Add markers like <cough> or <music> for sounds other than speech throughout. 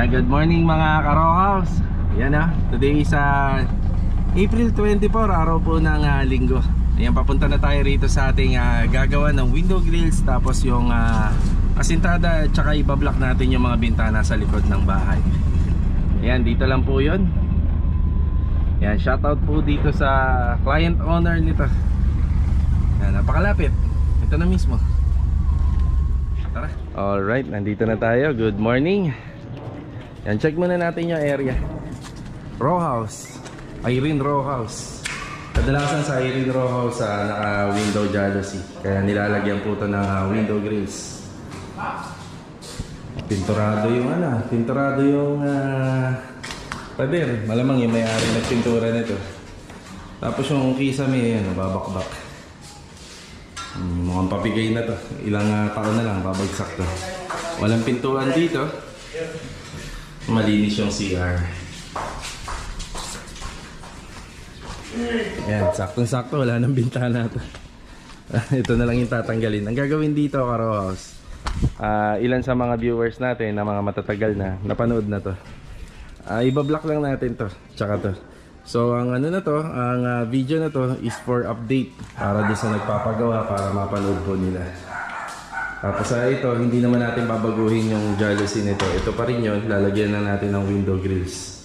Yeah, good morning mga ka-Rockhouse. Yan ah, today is ah, April 24, araw po ng ah, linggo. Ayan, papunta na tayo rito sa ating ah, gagawa ng window grills tapos yung ah, asintada at saka ibablock natin yung mga bintana sa likod ng bahay. Ayan, dito lang po yun. Ayan, shoutout po dito sa client owner nito. Ayan, napakalapit. Ito na mismo. Tara. Alright, nandito na tayo. Good morning. Yan, check muna natin yung area. Row house. Irene Row House. Kadalasan sa Irene Row House ah, naka-window jalousie. Kaya nilalagyan po ito ng ah, window grills. Pinturado yung ano, pinturado yung ah, pader. Malamang yung may-ari nagpintura nito. Tapos yung kisame, yan, babakbak. Hmm, mukhang papigay na to. Ilang ah, taon na lang, babagsak to. Walang pintuan dito. Malinis yung CR. Yan, saktong-sakto. Wala nang bintana to. <laughs> Ito na lang yung tatanggalin. Ang gagawin dito, Karo House, ah, ilan sa mga viewers natin na mga matatagal na, napanood na to. Ah, ibablock lang natin to. Tsaka to. So, ang ano na to, ang ah, video na to is for update para doon sa nagpapagawa para mapanood po nila. Tapos sa ito, hindi naman natin babaguhin yung jalousie nito. Ito pa rin yun, lalagyan na natin ng window grills.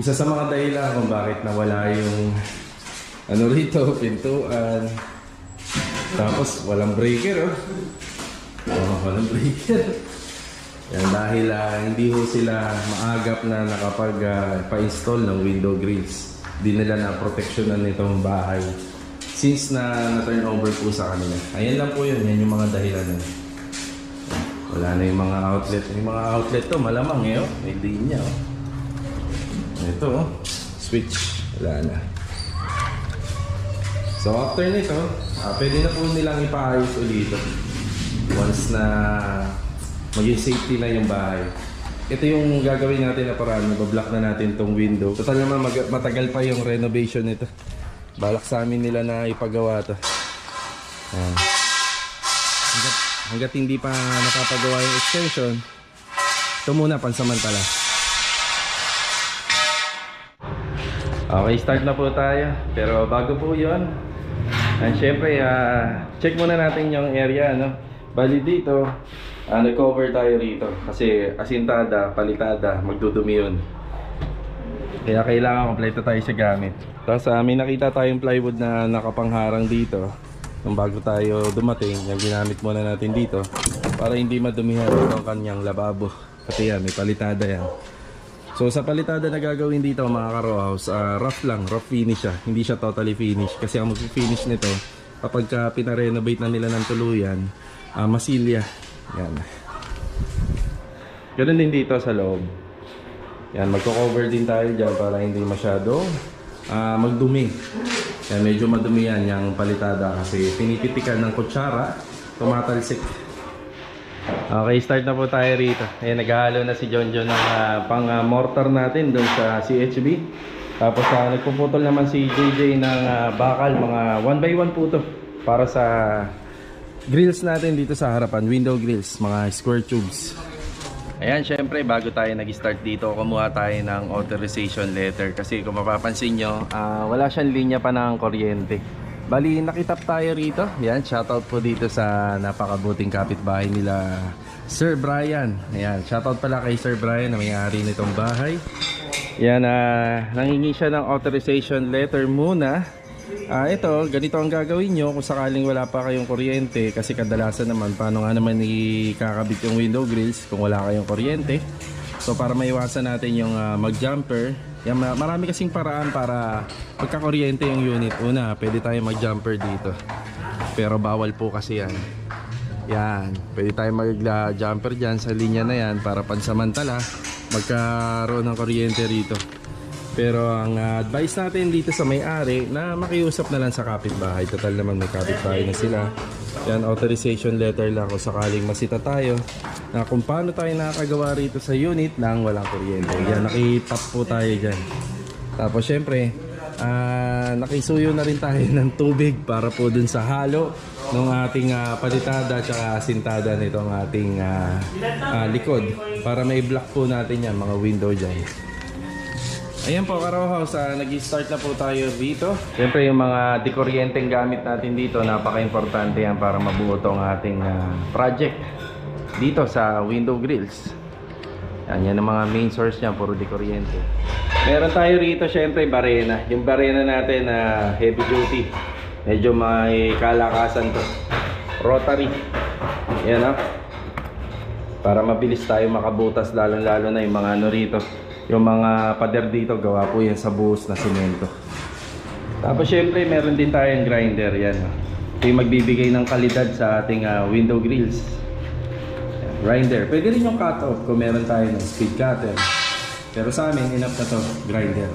Isa sa mga dahilan kung bakit nawala yung ano rito, <laughs> pintuan. Tapos walang breaker oh. Oh, walang breaker. Yan dahil ah, hindi ho sila maagap na nakapag-pa-install ng window grills. Di nila na proteksyonan nitong bahay. Since na na-turn over po sa kanila. Ayan lang po yun. Yan yung mga dahilan. nun. Wala na yung mga outlet. Yung mga outlet to malamang eh. Oh. May linya oh. Ito oh. Switch. Wala na. So after nito, ah, pwede na po nilang ipaayos ulit. Once na maging safety na yung bahay. Ito yung gagawin natin na paraan. Bablock na natin tong window. Total naman matagal pa yung renovation nito. Balak sa amin nila na ipagawa to. Ayan. Hanggat, hanggat hindi pa napapagawa yung extension, ito muna pansamantala. Okay, start na po tayo. Pero bago po yon, and syempre, ah, check muna natin yung area, no? Bali dito, ah, nag-cover tayo rito. Kasi asintada, palitada, magdudumi yun. Kaya kailangan kompleto tayo sa gamit. Tapos ah, may nakita tayong plywood na nakapangharang dito. Nung bago tayo dumating, yung ginamit muna natin dito para hindi madumihan ang kanyang lababo. Kasi yan, may palitada yan. So sa palitada na gagawin dito mga ka-row house, ah, rough lang, rough finish siya. Hindi siya totally finish. Kasi ang mag-finish nito, kapag ka pinarenovate na nila ng tuluyan, ah, masilya. Yan. Ganun din dito sa loob. Yan, magko-cover din tayo dyan para hindi masyado ah, magdumi. Yan, medyo madumi yan yung palitada kasi pinipitikan ng kutsara, tumatalsik. Okay, start na po tayo rito. Ayan, naghahalo na si John John ng ah, pang ah, mortar natin doon sa CHB. Tapos uh, nagpuputol naman si JJ ng ah, bakal, mga 1 by 1 po to para sa grills natin dito sa harapan, window grills, mga square tubes. Ayan, syempre bago tayo nag-start dito, kumuha tayo ng authorization letter kasi kung mapapansin nyo, ah, wala siyang linya pa ng kuryente. Bali, nakitap tayo rito. Ayan, shoutout po dito sa napakabuting kapitbahay nila Sir Brian. Ayan, shoutout pala kay Sir Brian na may-ari nitong bahay. Yan, ah, nangingi siya ng authorization letter muna. Ah, ito, ganito ang gagawin nyo kung sakaling wala pa kayong kuryente kasi kadalasan naman paano nga naman ikakabit yung window grills kung wala kayong kuryente. So para maiwasan natin yung ah, mag-jumper, yan, ma- marami kasing paraan para pagka-kuryente yung unit. Una, pwede tayo mag-jumper dito. Pero bawal po kasi yan. Yan, pwede tayo mag-jumper dyan sa linya na yan para pansamantala magkaroon ng kuryente rito. Pero ang ah, advice natin dito sa may-ari na makiusap na lang sa kapitbahay. Total naman may kapitbahay na sila. Yan, authorization letter lang kung sakaling masita tayo na kung paano tayo nakakagawa rito sa unit nang walang kuryente. Yan, nakitap po tayo dyan. Tapos syempre, ah, nakisuyo na rin tayo <laughs> ng tubig para po dun sa halo ng ating ah, palitada at sintada nitong ating ah, ah, likod. para may block po natin yan, mga window dyan. Ayan po, Karohaus, uh, nag-start na po tayo dito. Siyempre yung mga dekuryenteng gamit natin dito, napaka-importante yan para mabuo tong ating ah, project dito sa window grills. Yan, yan ang mga main source niya, puro dekuryente. Meron tayo rito, syempre, barena. Yung barena natin na heavy duty. Medyo may kalakasan to. Rotary. Yan ah. Para mabilis tayo makabutas, lalo-lalo na yung mga ano rito. Yung mga pader dito, gawa po yan sa buhos na simento. Tapos syempre, meron din tayong grinder. Yan. Ito yung magbibigay ng kalidad sa ating ah, window grills. Grinder. Pwede rin yung cut-off kung meron tayo ng speed cutter. Pero sa amin, enough na to, grinder.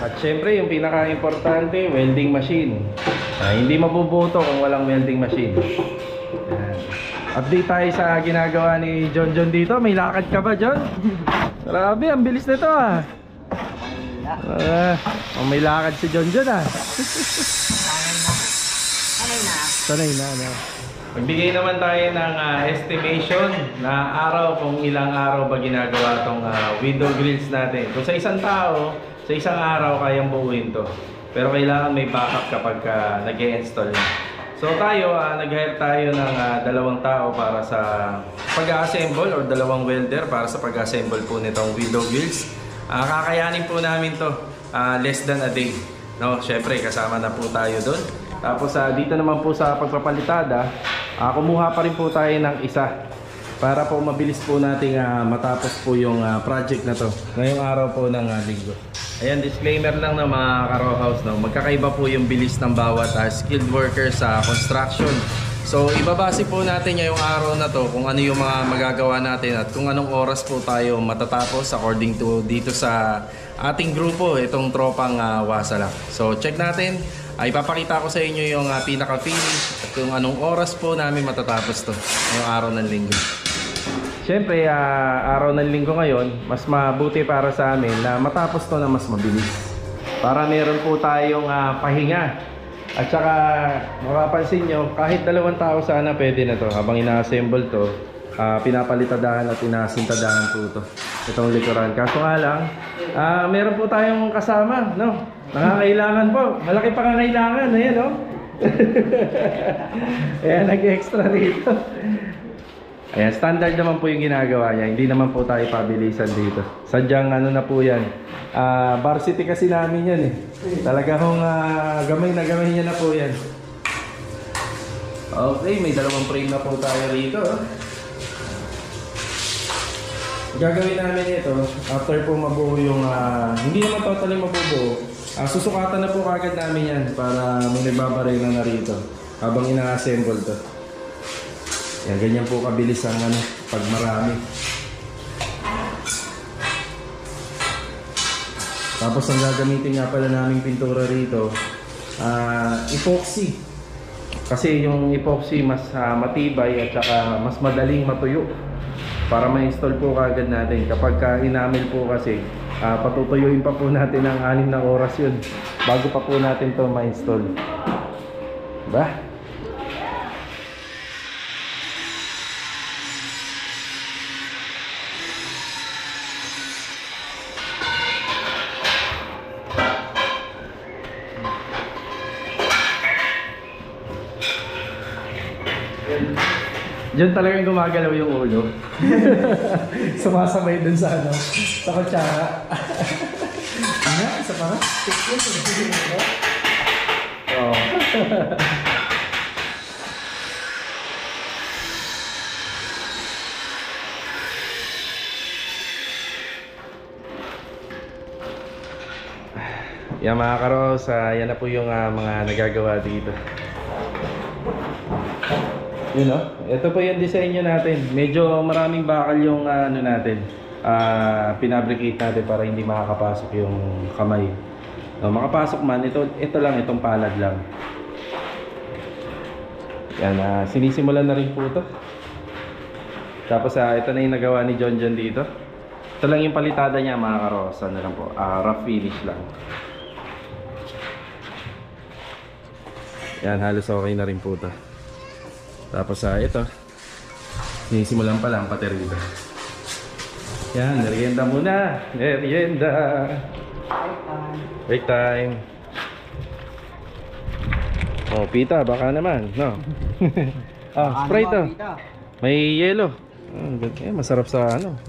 At syempre, yung pinaka-importante, welding machine. Ah, hindi mabubuto kung walang welding machine. Yan. Update tayo sa ginagawa ni John John dito. May lakad ka ba, John? <laughs> Grabe, ang bilis nito ah. Ah, oh, may lakad si John John ah. Sanay na. Sanay na, no? Magbigay naman tayo ng ah, estimation na araw kung ilang araw ba ginagawa tong ah, window grills natin. Kung sa isang tao, sa isang araw kayang buuin to. Pero kailangan may backup kapag uh, nag install na. So tayo, ah, nag-hire tayo ng ah, dalawang tao para sa pag-assemble or dalawang welder para sa pag-assemble po nitong window grills. Ah, kakayanin po namin to ah, less than a day. No, syempre kasama na po tayo doon. Tapos ah, dito naman po sa pagpapalitada, ah, kumuha pa rin po tayo ng isa para po mabilis po nating ah, matapos po yung ah, project na to ngayong araw po ng ah, linggo. Ayan, disclaimer lang na mga Karo House, no? magkakaiba po yung bilis ng bawat ah, skilled worker sa construction. So, ibabase po natin ngayong araw na to kung ano yung mga magagawa natin at kung anong oras po tayo matatapos according to dito sa ating grupo, itong tropang uh, Wasala. So, check natin. Ay ipapakita ko sa inyo yung uh, pinaka-finish at kung anong oras po namin matatapos to ngayong araw ng linggo. Siyempre, ah, araw ng linggo ngayon, mas mabuti para sa amin na matapos to na mas mabilis. Para meron po tayong ah, pahinga. At saka, makapansin nyo, kahit dalawang tao sana pwede na to. Habang ina-assemble to, ah, pinapalitadahan at inasintadahan po to. Itong likuran. Kaso nga lang, ah, meron po tayong kasama, no? Nangangailangan po. Malaki pa kangailangan. Ayan, no? <laughs> Ayan, nag-extra rito. Ayan, standard naman po yung ginagawa niya. Hindi naman po tayo pabilisan dito. Sadyang ano na po yan. Ah, varsity kasi namin yan eh. Talaga hong ah, gamay na gamay niya na po yan. Okay, may dalawang frame na po tayo rito. Gagawin namin ito, after po mabuo yung, ah, hindi naman totally mabubuo, ah, susukatan na po kagad namin yan para may nagbabarela na rito habang ina-assemble to. Yan, ganyan po kabilis ang ano, pag marami. Tapos ang gagamitin nga pala naming pintura rito, ah, epoxy. Kasi yung epoxy mas ah, matibay at saka mas madaling matuyo. Para ma-install po kagad natin. Kapag ka inamil po kasi, ah, patutuyuin pa po natin ng anim na oras yun bago pa po natin to ma-install. Diba? Diyan talagang gumagalaw yung ulo. <laughs> Sumasabay dun sa ano, sa kutsara. Ano? <laughs> Isa pa nga? Oo. Yan mga karos, ah, yan na po yung ah, mga nagagawa dito. Yun no? Ito po yung disenyo natin. Medyo maraming bakal yung ah, ano natin. ah pinabricate natin para hindi makakapasok yung kamay. No, makapasok man, ito, ito lang, itong palad lang. Yan, ah, sinisimulan na rin po ito. Tapos ah, ito na yung nagawa ni John John dito. Ito lang yung palitada niya mga karos. Ano lang po, ah, rough finish lang. Yan, halos okay na rin po ito. Tapos sa ito, sinisimulan pa lang pati rito. Yan, merienda muna. Merienda. Break time. Oh, pita, baka naman, no? <laughs> ah, Sprite to. May yelo. Ah, eh, masarap sa ano.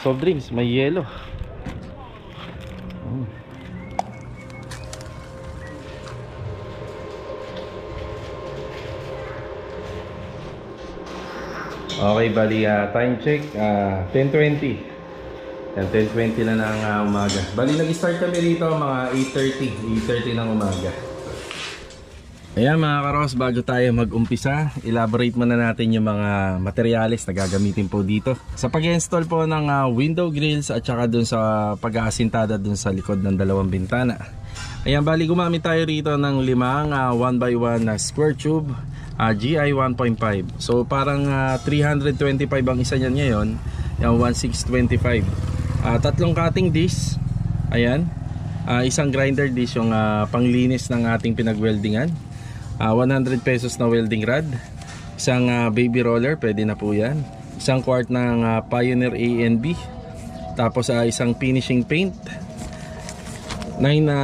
Soft drinks, may yelo. Mm. Okay, bali, ah, time check, ah, 10.20. Yan, 10.20 na ng ah, umaga. Bali, nag-start kami rito mga 8.30, 8.30 ng umaga. Ayan mga karos, bago tayo mag-umpisa, elaborate muna natin yung mga materyales na gagamitin po dito. Sa pag-install po ng ah, window grills at saka dun sa pag-aasintada dun sa likod ng dalawang bintana. Ayan, bali gumamit tayo rito ng limang 1x1 na square tube ah, GI 1.5. So parang ah, 325 ang isa niyan ngayon, yung 1625. Ah, tatlong cutting disc, ayan. Ah, isang grinder disc yung ah, panglinis ng ating pinag-weldingan. Ah, 100 pesos na welding rod. Isang ah, baby roller, pwede na po yan. Isang quart ng ah, Pioneer A and B. Tapos ah, isang finishing paint. 9 na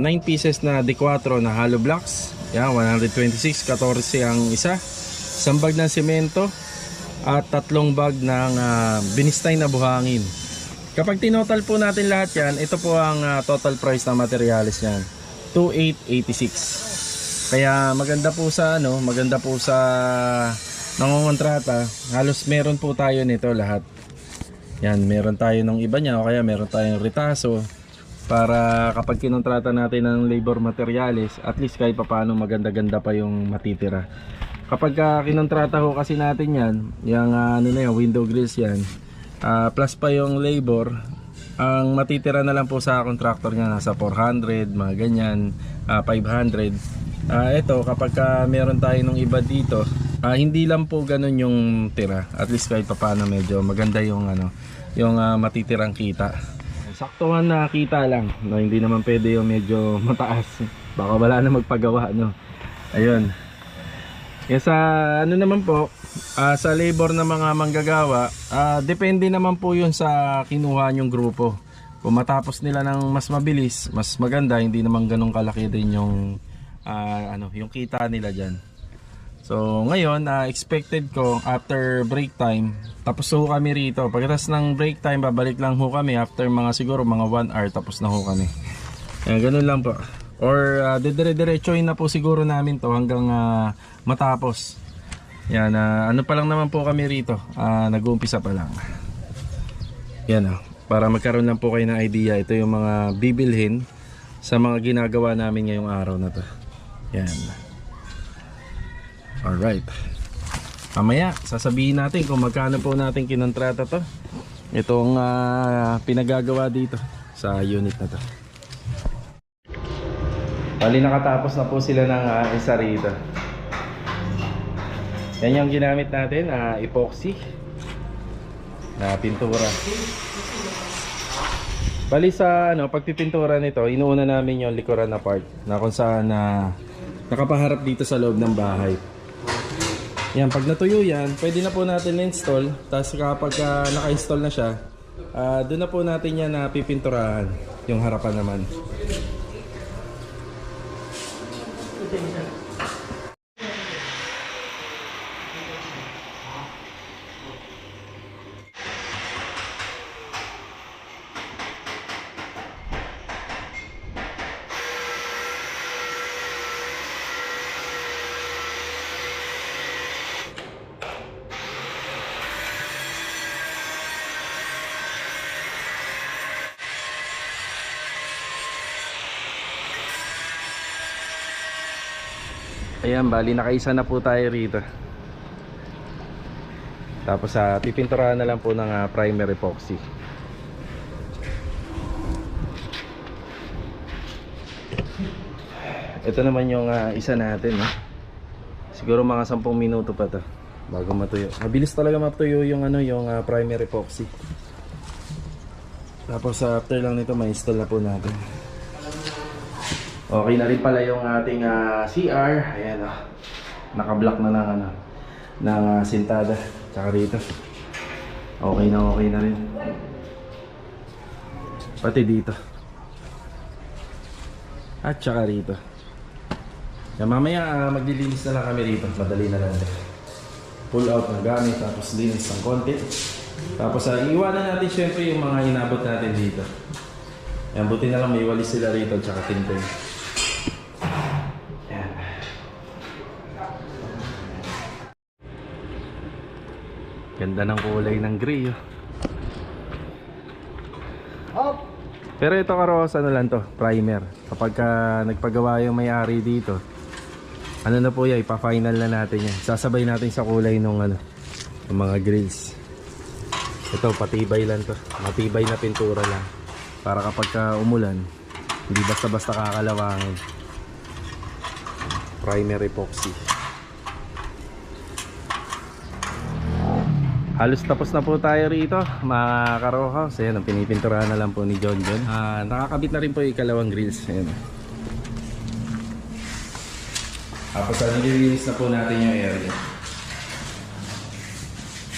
9 pieces na D4 na hollow blocks. Yan, 126, 14 ang isa. Isang bag ng semento at tatlong bag ng ah, binistay na buhangin. Kapag tinotal po natin lahat yan, ito po ang ah, total price ng materials niyan. 2886. Kaya maganda po sa ano, maganda po sa nangongontrata. Halos meron po tayo nito lahat. Yan, meron tayo ng iba niya o kaya meron tayong ritaso para kapag kinontrata natin ng labor materials, at least kahit papaano maganda-ganda pa yung matitira. Kapag uh, kinontrata ho kasi natin yan, yung ah, ano na yan, window grills yan, ah, plus pa yung labor, ang matitira na lang po sa contractor niya nasa 400, mga ganyan, ah, 500. Ah, ito kapag ah, meron tayo ng iba dito, ah, hindi lang po ganun yung tira. At least kahit papaano medyo maganda yung ano, yung ah, matitirang kita. Saktuhan na kita lang, no, hindi naman pwede yung medyo <laughs> mataas. Baka wala na magpagawa, no. Ayun. Yung sa ano naman po, ah, sa labor ng mga manggagawa, ah, depende naman po yun sa kinuha yung grupo. Kung matapos nila ng mas mabilis, mas maganda, hindi naman ganun kalaki din yung ah, ano, yung kita nila diyan. So ngayon, ah, expected ko after break time, tapos ho kami rito. Pagkatapos ng break time, babalik lang ho kami after mga siguro mga 1 hour tapos na ho kami. Eh, ganun lang po. Or uh, dedire-diretsoin na po siguro namin to hanggang ah, matapos. Yan, ah, ano pa lang naman po kami rito. Ah, nag-uumpisa pa lang. Yan ah, para magkaroon lang po kayo ng idea. Ito yung mga bibilhin sa mga ginagawa namin ngayong araw na to. Yan. Alright. Mamaya, sasabihin natin kung magkano po natin kinontrata to. Itong ah, pinagagawa dito sa unit na to. Bali nakatapos na po sila ng uh, isa rito. Yan yung ginamit natin, ah, epoxy na pintura. Bali sa ano, pagpipintura nito, inuuna namin yung likuran na part na kung saan na nakapaharap dito sa loob ng bahay. Yan, pag natuyo yan, pwede na po natin install. Tapos kapag ah, naka-install na siya, ah, doon na po natin yan na pipinturahan yung harapan naman. Ayan, bali nakaisa na po tayo rito. Tapos sa pipinturahan na lang po ng ah, primer epoxy. Ito naman yung ah, isa natin, no? Siguro mga 10 minuto pa to bago matuyo. Mabilis talaga matuyo yung ano, yung ah, primer epoxy. Tapos ah, after lang nito, ma-install na po natin. Okay na rin pala yung ating ah, CR. Ayan oh. Naka-block na ng ano ng ah, sintada. Tsaka rito. Okay na okay na rin. Pati dito. At saka rito. Kaya mamaya ah, maglilinis na lang kami rito. Madali na lang. Pull out ng gamit tapos linis ng konti. Tapos uh, iwanan natin syempre yung mga inabot natin dito. Yan, buti na lang may walis sila rito tsaka tintin. Ganda ng kulay ng gray oh. Hop! Pero ito karos, ano lang to, primer. Kapag ka nagpagawa yung may-ari dito, ano na po yan, ipa-final na natin yan. Sasabay natin sa kulay ng ano, ng mga grills. Ito, patibay lang to. Matibay na pintura lang. Para kapag ka umulan, hindi basta-basta kakalawangin. Primer epoxy. Halos tapos na po tayo rito, mga karohouse. Ayan, ang pinipinturahan na lang po ni John John. Ah, nakakabit na rin po yung ikalawang grills. Ayan. Tapos ah, nililinis na po natin yung area.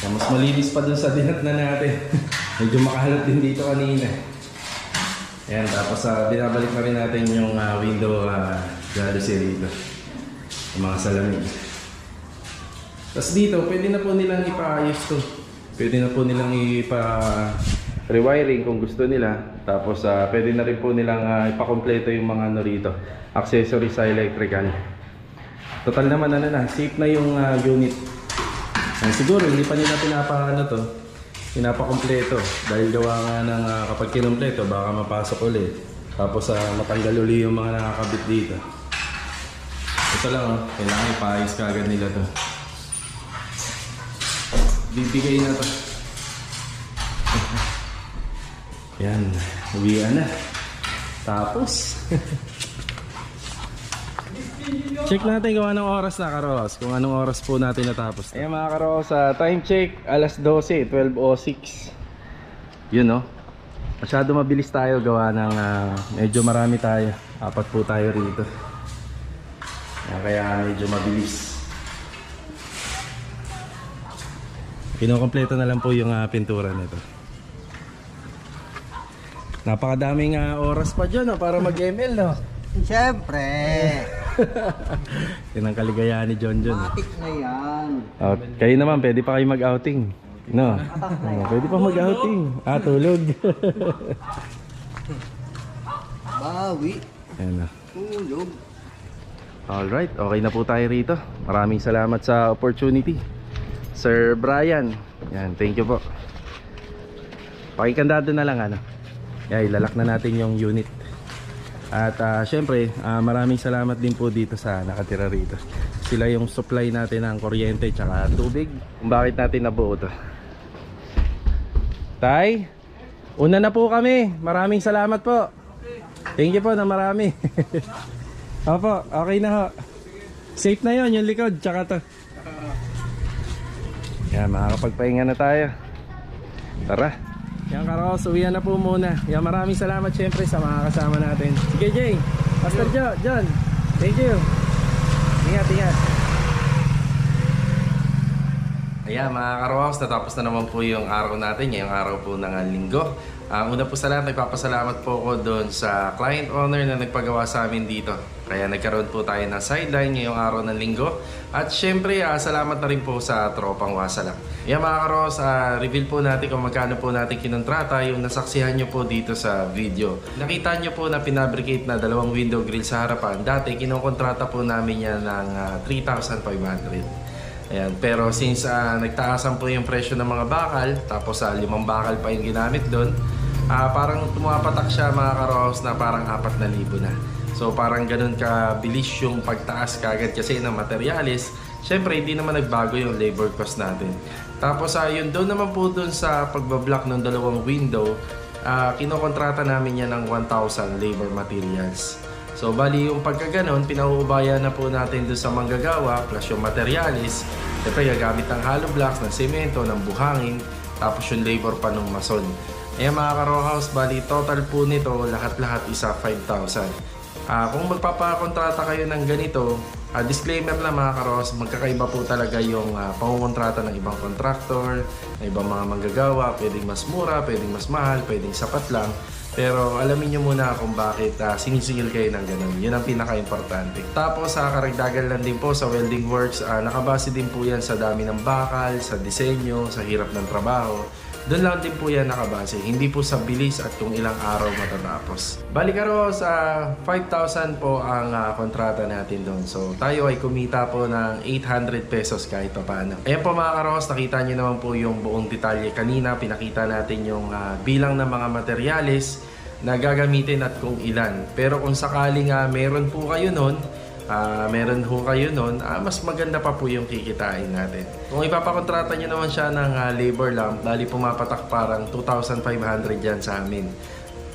Ah, mas malinis pa dun sa dinat na natin. <laughs> Medyo makahalap din dito kanina. Ayan, tapos ah, binabalik na rin natin yung ah, window uh, jalousie dito. Yung mga salamin. Tapos dito, pwede na po nilang ipaayos to. Pwede na po nilang ipa-rewiring kung gusto nila. Tapos ah, pwede na rin po nilang uh, ipakompleto yung mga ano rito. Accessories sa electrical. Total naman ano na, safe na yung ah, unit. Ah, siguro hindi pa nila pinapaano to. Pinapakompleto. Dahil gawa nga ng ah, kapag kinumpleto, baka mapasok ulit. Tapos ah, matanggal uli yung mga nakakabit dito. Ito lang oh, kailangan ipaayos ka agad nila to bibigay na to. Yan, uwian na. Tapos, <laughs> check natin kung anong oras na karos. Kung anong oras po natin natapos. Ayan mga karos, sa time check, alas 12, 12.06. Yun no. Masyado mabilis tayo gawa ng ah, medyo marami tayo. Apat po tayo rito. Ayan, kaya medyo mabilis. Kinukompleto na lang po yung ah, pintura nito. Napakadaming ah, oras pa dyan no, para mag-ML no. Siyempre! <laughs> Yan ang kaligayahan ni John John. Matik na yan. Oh, kayo naman, pwede pa kayo mag-outing. No? Oh, pwede pa mag-outing. Ah, tulog. <laughs> Bawi. Ayan na. Tulog. Alright, okay na po tayo rito. Maraming salamat sa opportunity. Sir Brian. Yan, thank you po. Pakikandado na lang ano. Yan, ilalak na natin yung unit. At ah, syempre, ah, maraming salamat din po dito sa nakatira rito. Sila yung supply natin ng kuryente tsaka tubig. Kung bakit natin nabuo to. Tay, una na po kami. Maraming salamat po. Thank you po na marami. <laughs> Opo, okay na ho. Safe na yon yung likod, tsaka to. Yan, makakapagpahinga na tayo. Tara. Yan, Karos, uwian na po muna. Yan, maraming salamat syempre sa mga kasama natin. Sige, Jay. Pastor Jo, John. Thank you. Ingat, ingat. Ayan mga karoos, natapos na naman po yung araw natin, ngayong araw po ng linggo. Ang una po sa lahat, nagpapasalamat po ako doon sa client owner na nagpagawa sa amin dito. Kaya nagkaroon po tayo ng sideline ngayong araw ng linggo. At syempre, ah, salamat na rin po sa tropang wasalak. Ayan mga karoos, ah, reveal po natin kung magkano po natin kinontrata yung nasaksihan nyo po dito sa video. Nakita nyo po na pinabricate na dalawang window grill sa harapan. Dati, kinokontrata po namin yan ng ah, 3,500. Ayan, pero since ah, nagtaasan po yung presyo ng mga bakal, tapos sa limang bakal pa yung ginamit doon, ah, parang tumapatak siya mga karos na parang 4,000 na. So parang ganun kabilis yung pagtaas kagad kasi ng materialis. Siyempre, hindi naman nagbago yung labor cost natin. Tapos ah, yun doon naman po doon sa pagbablock ng dalawang window, ah, kinokontrata namin yan ng 1,000 labor materials. So bali yung pagkaganon, pinauubaya na po natin doon sa manggagawa plus yung materialis. Siyempre gagamit ng hollow blocks, ng semento, ng buhangin, tapos yung labor pa ng mason. Ayan mga ka-row house, bali total po nito lahat-lahat isa 5,000. Ah, kung magpapakontrata kayo ng ganito, Ah, disclaimer lang mga karos, magkakaiba po talaga yung uh, pangungontrata ng ibang contractor, ng ibang mga manggagawa, pwedeng mas mura, pwedeng mas mahal, pwedeng sapat lang. Pero alamin nyo muna kung bakit ah, sinisingil kayo ng ganun. Yun ang pinaka-importante. Tapos sa karagdagan lang din po sa welding works, ah, nakabase din po yan sa dami ng bakal, sa disenyo, sa hirap ng trabaho. Doon lang din po yan nakabase. Hindi po sa bilis at kung ilang araw matatapos. Balik karo sa 5,000 po ang ah, kontrata natin doon. So tayo ay kumita po ng 800 pesos kahit pa paano. Ayan po mga karos, nakita nyo naman po yung buong detalye kanina. Pinakita natin yung ah, bilang ng mga materyales na gagamitin at kung ilan. Pero kung sakaling nga meron po kayo noon, Ah, meron ho kayo nun, ah, mas maganda pa po yung kikitain natin. Kung ipapakontrata nyo naman siya ng ah, labor lang, bali pumapatak parang 2,500 yan sa amin.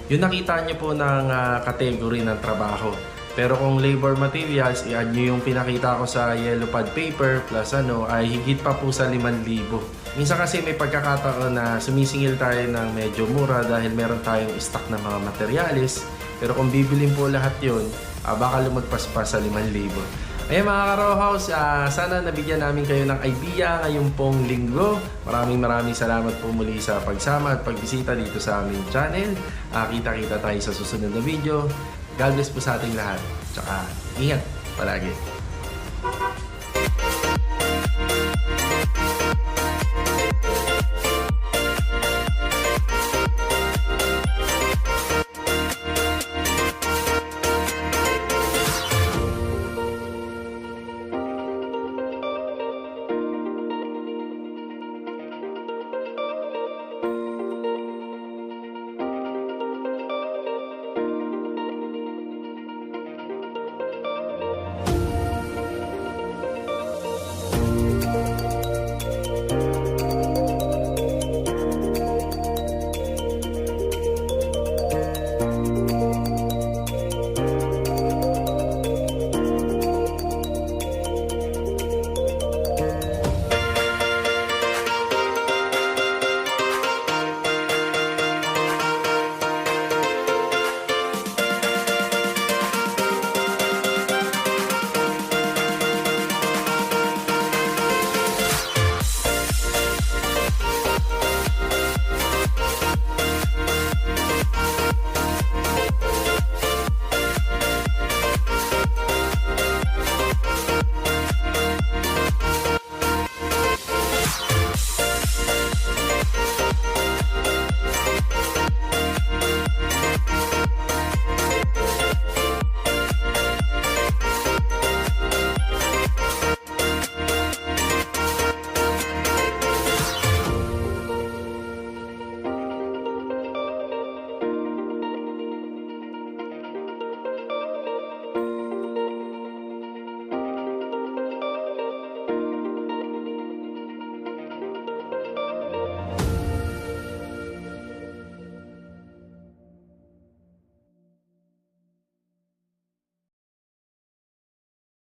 Yung nakita nyo po ng ah, category ng trabaho. Pero kung labor materials, i-add nyo yung pinakita ko sa yellow pad paper plus ano, ay higit pa po sa 5,000. Minsan kasi may pagkakataon na sumisingil tayo ng medyo mura dahil meron tayong stock ng mga materials. Pero kung bibilin po lahat yun, ah, baka lumagpas pa sa 5,000. Ayan mga ka-row house, ah, sana nabigyan namin kayo ng idea ngayong pong linggo. Maraming maraming salamat po muli sa pagsama at pagbisita dito sa aming channel. Ah, kita-kita tayo sa susunod na video. God bless po sa ating lahat. Tsaka ingat palagi.